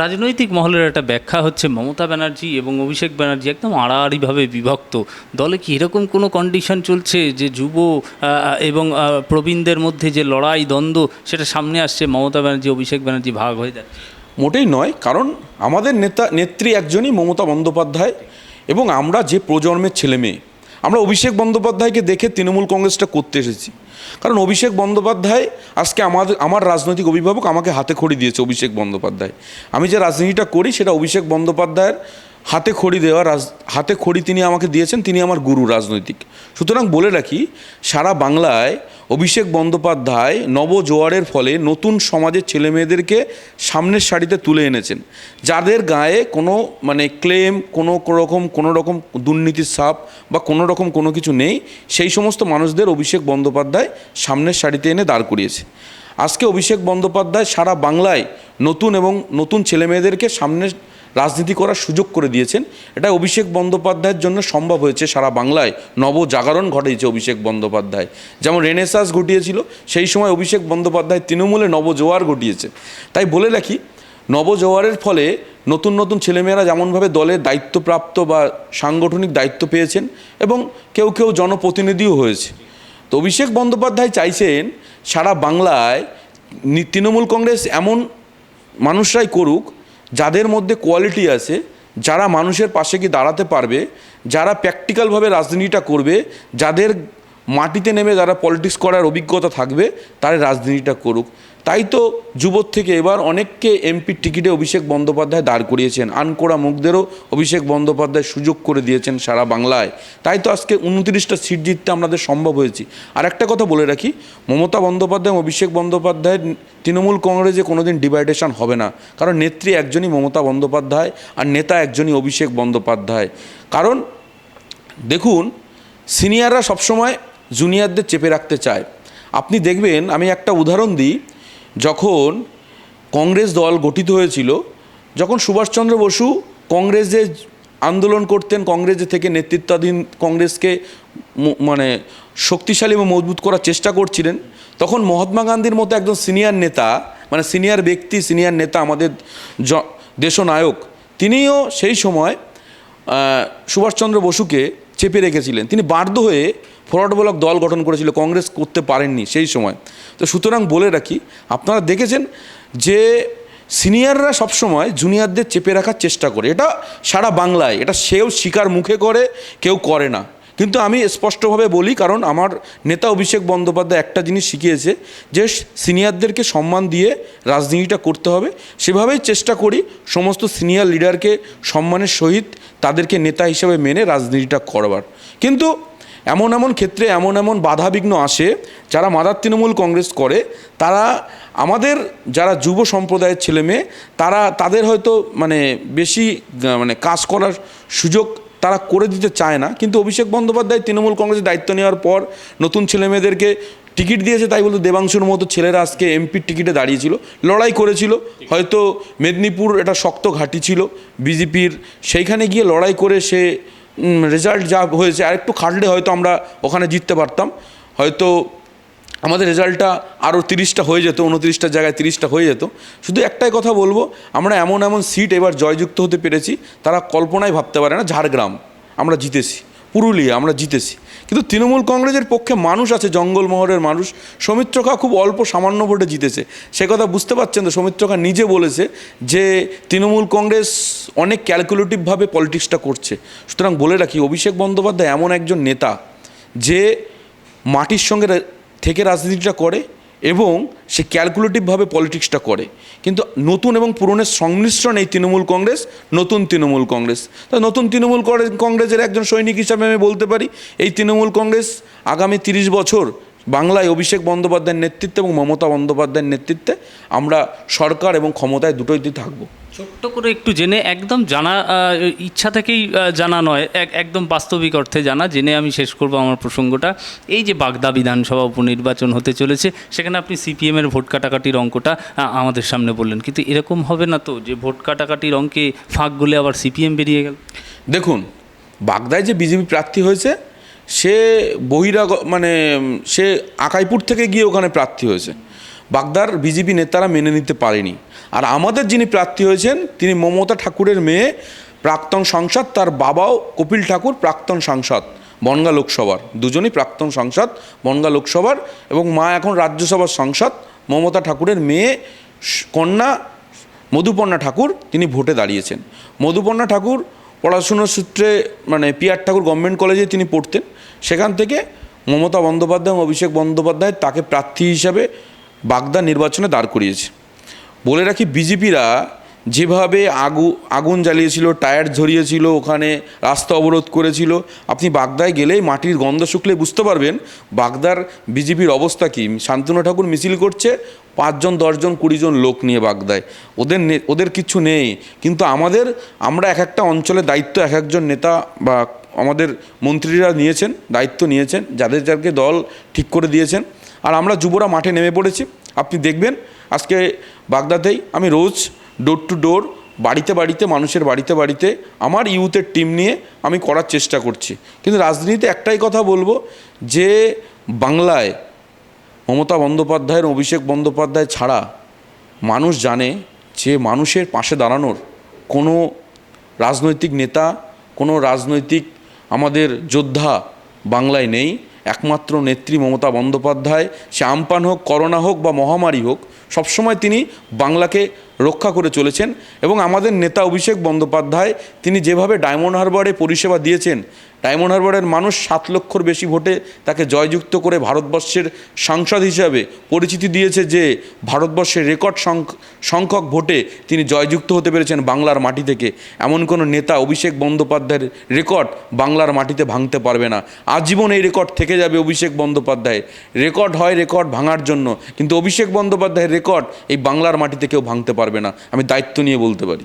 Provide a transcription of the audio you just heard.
রাজনৈতিক মহলের একটা ব্যাখ্যা হচ্ছে, মমতা ব্যানার্জি এবং অভিষেক ব্যানার্জি একদম আড়াআড়িভাবে বিভক্ত। দলে কি এরকম কোনো কন্ডিশন চলছে যে যুব এবং প্রবীণদের মধ্যে যে লড়াই, দ্বন্দ্ব, সেটা সামনে আসছে, মমতা ব্যানার্জি, অভিষেক ব্যানার্জি ভাগ হয়ে যাচ্ছে? মোটেই নয়, কারণ আমাদের নেতা, নেত্রী একজনই মমতা বন্দ্যোপাধ্যায় এবং আমরা যে প্রজন্মের ছেলে মেয়ে আমরা অভিষেক বন্দ্যোপাধ্যায়কে দেখে তৃণমূল কংগ্রেসটা করতে এসেছি। কারণ অভিষেক বন্দ্যোপাধ্যায় আজকে আমাদের আমার রাজনৈতিক অভিভাবক আমাকে হাতে খড়ি দিয়েছে অভিষেক বন্দ্যোপাধ্যায়। আমি যে রাজনীতিটা করি সেটা অভিষেক বন্দ্যোপাধ্যায়ের হাতে খড়ি দেওয়া রাজ হাতে খড়ি তিনি আমাকে দিয়েছেন, তিনি আমার গুরু রাজনৈতিক। সুতরাং বলে রাখি, সারা বাংলায় অভিষেক বন্দ্যোপাধ্যায় নবজোয়ারের ফলে নতুন সমাজের ছেলে মেয়েদেরকে সামনের সারিতে তুলে এনেছেন। যাদের গায়ে কোনো মানে ক্লেম, কোনো রকম কোনো রকম দুর্নীতির সাপ বা কোনো রকম কোনো কিছু নেই, সেই সমস্ত মানুষদের অভিষেক বন্দ্যোপাধ্যায় সামনের সারিতে এনে দাঁড় করিয়েছে। আজকে অভিষেক বন্দ্যোপাধ্যায় সারা বাংলায় নতুন এবং নতুন ছেলে মেয়েদেরকে সামনে রাজনীতি করার সুযোগ করে দিয়েছেন। এটা অভিষেক বন্দ্যোপাধ্যায়ের জন্য সম্ভব হয়েছে। সারা বাংলায় নবজাগরণ ঘটিয়েছে অভিষেক বন্দ্যোপাধ্যায়। যেমন রেনেসাস ঘটিয়েছিল, সেই সময় অভিষেক বন্দ্যোপাধ্যায় তৃণমূলে নবজোয়ার ঘটিয়েছে। তাই বলে রাখি, নবজোয়ারের ফলে নতুন নতুন ছেলেমেয়েরা যেমনভাবে দলের দায়িত্বপ্রাপ্ত বা সাংগঠনিক দায়িত্ব পেয়েছেন এবং কেউ কেউ জনপ্রতিনিধিও হয়েছে। তো অভিষেক বন্দ্যোপাধ্যায় চাইছেন সারা বাংলায় তৃণমূল কংগ্রেস এমন মানুষরাই করুক যাদের মধ্যে কোয়ালিটি আছে, যারা মানুষের পাশে গিয়ে দাঁড়াতে পারবে, যারা প্র্যাকটিক্যালভাবে রাজনীতিটা করবে, যাদের মাটিতে নেমে যারা পলিটিক্স করার অভিজ্ঞতা থাকবে তারা রাজনীতিটা করুক। তাই তো যুবর থেকে এবার অনেককে এমপির টিকিটে অভিষেক বন্দ্যোপাধ্যায় দাঁড় করিয়েছেন। আনকোড়া মুখদেরও অভিষেক বন্দ্যোপাধ্যায় সুযোগ করে দিয়েছেন সারা বাংলায়। তাই তো আজকে উনত্রিশটা সিট জিততে আমাদের সম্ভব হয়েছে। আর একটা কথা বলে রাখি, মমতা বন্দ্যোপাধ্যায় অভিষেক বন্দ্যোপাধ্যায়ের তৃণমূল কংগ্রেসে কোনোদিন ডিভাইডেশন হবে না। কারণ নেত্রী একজনই মমতা বন্দ্যোপাধ্যায় আর নেতা একজনই অভিষেক বন্দ্যোপাধ্যায়। কারণ দেখুন, সিনিয়ররা সবসময় জুনিয়রদের চেপে রাখতে চায়। আপনি দেখবেন, আমি একটা উদাহরণ দিই যখন কংগ্রেস দল গঠিত হয়েছিল, যখন সুভাষচন্দ্র বসু কংগ্রেসে আন্দোলন করতেন কংগ্রেসে থেকে নেতৃত্বাধীন কংগ্রেসকে মানে শক্তিশালী এবং মজবুত করার চেষ্টা করছিলেন, তখন মহাত্মা গান্ধীর মতো একজন সিনিয়র নেতা মানে সিনিয়র ব্যক্তি, সিনিয়র নেতা আমাদের দেশনায়ক, তিনিও সেই সময় সুভাষচন্দ্র বসুকে চেপে রেখেছিলেন। তিনি বাধ্য হয়ে ফরওয়ার্ড ব্লক দল গঠন করেছিল, কংগ্রেস করতে পারেননি সেই সময়। তো সুতরাং বলে রাখি, আপনারা দেখেছেন যে সিনিয়ররা সবসময় জুনিয়রদের চেপে রাখার চেষ্টা করে। এটা সারা বাংলায়, এটা সেও শিকার মুখে করে, কেউ করে না। কিন্তু আমি স্পষ্টভাবে বলি, কারণ আমার নেতা অভিষেক বন্দ্যোপাধ্যায় একটা জিনিস শিখিয়েছে যে সিনিয়রদেরকে সম্মান দিয়ে রাজনীতিটা করতে হবে। সেভাবেই চেষ্টা করি সমস্ত সিনিয়র লিডারকে সম্মানের সহিত তাদেরকে নেতা হিসেবে মেনে রাজনীতিটা করবার। কিন্তু এমন এমন ক্ষেত্রে এমন এমন বাধাবিঘ্ন আসে যারা মাদার তৃণমূল কংগ্রেস করে, তারা আমাদের যারা যুব সম্প্রদায়ের ছেলে মেয়ে তারা তাদের হয়তো মানে বেশি মানে কাজ করার সুযোগ তারা করে দিতে চায় না। কিন্তু অভিষেক বন্দ্যোপাধ্যায় তৃণমূল কংগ্রেসের দায়িত্ব নেওয়ার পর নতুন ছেলে মেয়েদেরকে টিকিট দিয়েছে, তাই বলতে দেবাংশুর মতো ছেলেরা আজকে এমপির টিকিটে দাঁড়িয়েছিল। লড়াই করেছিল, হয়তো মেদিনীপুর এটা শক্ত ঘাঁটি ছিল, বিজেপির সেইখানে গিয়ে লড়াই করে সে রেজাল্ট যা হয়েছে, আর একটু খাটলে হয়তো আমরা ওখানে জিততে পারতাম। হয়তো আমাদের রেজাল্টটা আরও তিরিশটা হয়ে যেত উনত্রিশটা জায়গায় তিরিশটা হয়ে যেত। শুধু একটাই কথা বলব, আমরা এমন এমন সিট এবার জয়যুক্ত হতে পেরেছি, তারা কল্পনায় ভাবতে পারে না, ঝাড়গ্রাম, আমরা জিতেছি। পুরুলিয়া, আমরা জিতেছি। কিন্তু তৃণমূল কংগ্রেসের পক্ষে মানুষ আছে জঙ্গলমহলের মানুষ। সৌমিত্র খা খুব অল্প সামান্য ভোটে জিতেছে। সে কথা বুঝতে পারছেন তো, সৌমিত্র খা নিজে বলেছে যে তৃণমূল কংগ্রেস অনেক ক্যালকুলেটিভভাবে পলিটিক্সটা করছে। সুতরাং বলে রাখি, অভিষেক বন্দ্যোপাধ্যায় এমন একজন নেতা যে মাটির সঙ্গে থেকে রাজনীতিটা করে এবং সে ক্যালকুলেটিভভাবে পলিটিক্সটা করে। কিন্তু নতুন এবং পুরনের সংমিশ্রণ এই তৃণমূল কংগ্রেস, নতুন তৃণমূল কংগ্রেস। তো নতুন তৃণমূল কংগ্রেসের একজন সৈনিক হিসাবে আমি বলতে পারি, এই তৃণমূল কংগ্রেস আগামী তিরিশ বছর বাংলায় অভিষেক বন্দ্যোপাধ্যায়ের নেতৃত্বে এবং মমতা বন্দ্যোপাধ্যায়ের নেতৃত্বে আমরা সরকার এবং ক্ষমতায় দুটোইতে থাকব। ছোট্ট করে একটু জেনে একদম জানা ইচ্ছা থেকেই জানা নয় এক- একদম বাস্তবিক অর্থে জানা জেনে আমি শেষ করব আমার প্রসঙ্গটা। এই যে বাগদা বিধানসভা উপনির্বাচন হতে চলেছে সেখানে আপনি সিপিএমের ভোট কাটাকাটির অঙ্কটা আমাদের সামনে বললেন। কিন্তু এরকম হবে না তো যে ভোট কাটাকাটির অঙ্কে ফাঁক গলে আবার সিপিএম বেরিয়ে গেল? দেখুন বাগদায় যে বিজেপি প্রার্থী হয়েছে সে বহিরাগ মানে সে আকাইপুর থেকে গিয়ে ওখানে প্রার্থী হয়েছে। বাগদার বিজেপি নেতারা মেনে নিতে পারেনি। আর আমাদের যিনি প্রার্থী হয়েছেন, তিনি মমতা ঠাকুরের মেয়ে, প্রাক্তন সাংসদ, তার বাবাও কপিল ঠাকুর, প্রাক্তন সাংসদ, বনগা লোকসভার। দুজনই প্রাক্তন সাংসদ, বনগা লোকসভার এবং মা এখন রাজ্যসভার সাংসদ। মমতা ঠাকুরের মেয়ে কন্যা মধুপর্ণা ঠাকুর, তিনি ভোটে দাঁড়িয়েছেন। মধুপর্ণা ঠাকুর পড়াশুনোর সূত্রে মানে পি আর ঠাকুর গভর্নমেন্ট কলেজে তিনি পড়তেন। সেখান থেকে মমতা বন্দ্যোপাধ্যায় এবং অভিষেক বন্দ্যোপাধ্যায় তাকে প্রার্থী হিসাবে বাগদা নির্বাচনে দাঁড় করিয়েছে। বলে রাখি বিজেপিরা যেভাবে আগু, আগুন জ্বালিয়েছিল, টায়ার ঝরিয়েছিল, ওখানে রাস্তা অবরোধ করেছিল, আপনি বাগদায় গেলেই মাটির গন্ধ শুকলে বুঝতে পারবেন বাগদার বিজেপির অবস্থা কী। শান্তনু ঠাকুর মিছিল করছে, পাঁচজন, দশজন, কুড়িজন লোক নিয়ে বাগদায়। ওদের ওদের কিছু নেই। কিন্তু আমাদের, আমরা এক একটা অঞ্চলের দায়িত্ব এক একজন নেতা বা আমাদের মন্ত্রীরা নিয়েছেন, দায়িত্ব নিয়েছেন, যাদের যাদেরকে দল ঠিক করে দিয়েছেন। আর আমরা যুবরা মাঠে নেমে পড়েছি। আপনি দেখবেন, আজকে বাগদাতেই আমি রোজ ডোর টু ডোর বাড়িতে বাড়িতে, মানুষের বাড়িতে বাড়িতে, আমার ইউথের টিম নিয়ে আমি করার চেষ্টা করছি। কিন্তু রাজনীতিতে একটাই কথা বলব, যে বাংলায় মমতা বন্দ্যোপাধ্যায়ের, অভিষেক বন্দ্যোপাধ্যায় ছাড়া মানুষ জানে যে মানুষের পাশে দাঁড়ানোর কোনো রাজনৈতিক নেতা, কোনো রাজনৈতিক আমাদের যোদ্ধা বাংলায় নেই। একমাত্র নেত্রী মমতা বন্দ্যোপাধ্যায়, সে আমপান হোক, করোনা হোক বা মহামারী হোক, সবসময় তিনি বাংলাকে রক্ষা করে চলেছেন এবং আমাদের নেতা অভিষেক বন্দ্যোপাধ্যায়, তিনি যেভাবে ডায়মন্ড হারবারে পরিষেবা দিয়েছেন ডায়মন্ড হারবারের মানুষ সাত লক্ষর বেশি ভোটে তাকে জয়যুক্ত করে ভারতবর্ষের সাংসদ হিসাবে পরিচিতি দিয়েছে যে ভারতবর্ষের রেকর্ড সংখ- সংখ্যক ভোটে তিনি জয়যুক্ত হতে পেরেছেন বাংলার মাটি থেকে। এমন কোনো নেতা অভিষেক বন্দ্যোপাধ্যায়ের রেকর্ড বাংলার মাটিতে ভাঙতে পারবে না। আজীবন এই রেকর্ড থেকে যাবে অভিষেক বন্দ্যোপাধ্যায়ের রেকর্ড হয় রেকর্ড ভাঙার জন্য, কিন্তু অভিষেক বন্দ্যোপাধ্যায়ের রেকর্ড এই বাংলার মাটিতে কেউ ভাঙতে পারবে না। আমি দায়িত্ব নিয়ে বলতে পারি।